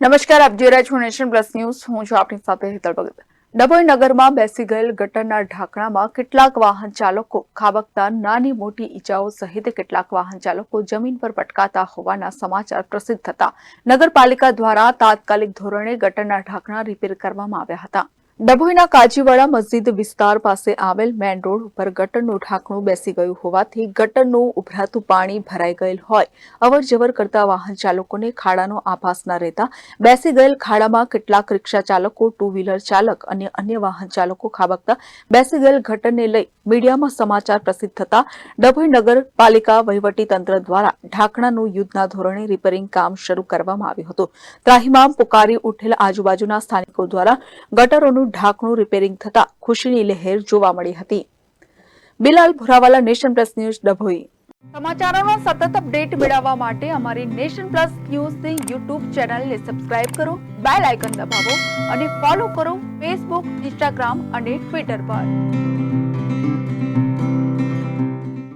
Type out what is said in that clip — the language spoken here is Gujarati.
નમસ્કાર, આપ જોઈ રહ્યા છો નેશન પ્લસ ન્યૂઝ. હું છું આપની સાથે હેતલ ભગત. ડભોઈ નગરમાં બેસી ગયેલ ગટરના ઢાંકણામાં કેટલાક વાહન ચાલકો ખાબકતા નાની મોટી ઈજાઓ સહિત કેટલાક વાહન ચાલકો જમીન પર પટકાતા હોવાના સમાચાર પ્રસિદ્ધ થતા નગરપાલિકા દ્વારા તાત્કાલિક ધોરણે ગટરના ઢાંકણા રિપેર કરવામાં આવ્યા હતા. ડભોઈના કાજીવાડા મસ્જિદ વિસ્તાર પાસે આવેલ મેન રોડ ઉપર ગટરનું ઢાંકણું બેસી ગયું હોવાથી ગટરનું ઉભરાતું પાણી ભરાઈ ગયેલ હોય. અવર જવર કરતા વાહન ચાલકોને ખાડાનો આભાસ ન રહેતા બેસી ગયેલ ખાડામાં કેટલાક રિક્ષા ચાલકો ટુ વ્હીલર ચાલક અને અન્ય વાહન ચાલકો ખાબકતા બેસી ગયેલ ગટરને લઈ મીડિયામાં સમાચાર પ્રસિદ્ધ થતા ડભોઈ નગરપાલિકા તંત્ર દ્વારા ઢાંકણાનું યુદ્ધના ધોરણે રિપેરિંગ કામ શરૂ કરવામાં આવ્યું હતું. ત્રાહિમામ પુકારી ઉઠેલ આજુબાજુના સ્થાનિકો દ્વારા ગટરોનું ઢાંકણું રિપેરિંગ થતા ખુશીની લહેર જોવા મળી હતી. Bilal Bhurawala, nation plus news, Dabhoi. સમાચારોનો સતત અપડેટ મેળવવા માટે અમારી નેશન પ્લસ ન્યૂઝની યુટ્યુબ ચેનલને સબસ્ક્રાઇબ કરો, બેલ આઇકન દબાવો અને ફોલો કરો ફેસબુક ઇન્સ્ટાગ્રામ અને ટ્વિટર પર.